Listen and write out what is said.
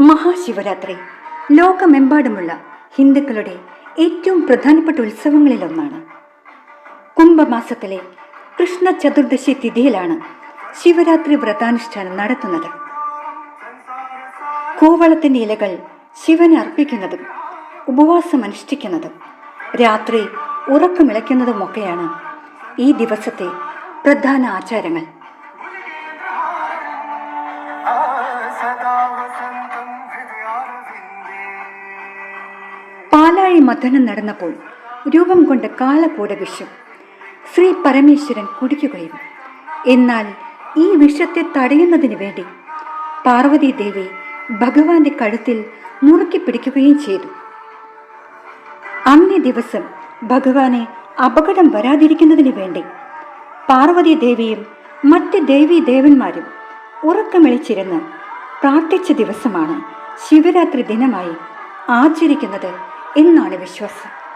മഹാശിവരാത്രി. ലോകമെമ്പാടുമുള്ള ഹിന്ദുക്കളുടെ ഏറ്റവും പ്രധാനപ്പെട്ട ഉത്സവങ്ങളിലൊന്നാണ്. കുംഭമാസത്തിലെ കൃഷ്ണ ചതുർദശി തിഥിയിലാണ് ശിവരാത്രി വ്രതാനുഷ്ഠാനം നടത്തുന്നത്. കൂവളത്തിന്റെ ഇലകൾ ശിവന് അർപ്പിക്കുന്നതും ഉപവാസം അനുഷ്ഠിക്കുന്നതും രാത്രി ഉറക്കമിളയ്ക്കുന്നതുമൊക്കെയാണ് ഈ ദിവസത്തെ പ്രധാന ആചാരങ്ങൾ. പാലാഴി മഥനം നടന്നപ്പോൾ രൂപം കൊണ്ട കാളക്കൂട വിഷം. ശ്രീ പരമേശ്വരൻ കുടിക്കുകയും. എന്നാൽ ഈ വിഷത്തെ തടയുന്നതിന് വേണ്ടി പാർവതി ദേവി ഭഗവാന്റെ കഴുത്തിൽ മുറുക്കി പിടിക്കുകയും ചെയ്തു. അന്നേ ദിവസം ഭഗവാനെ അപകടം വരാതിരിക്കുന്നതിന് വേണ്ടി പാർവതി ദേവിയും മറ്റ് ദേവീ ദേവന്മാരും ഉറക്കമിളിച്ചിരുന്ന് പ്രാർത്ഥിച്ച ദിവസമാണ് ശിവരാത്രി ദിനമായി ആചരിക്കുന്നത് എന്നാണ് വിശ്വാസം.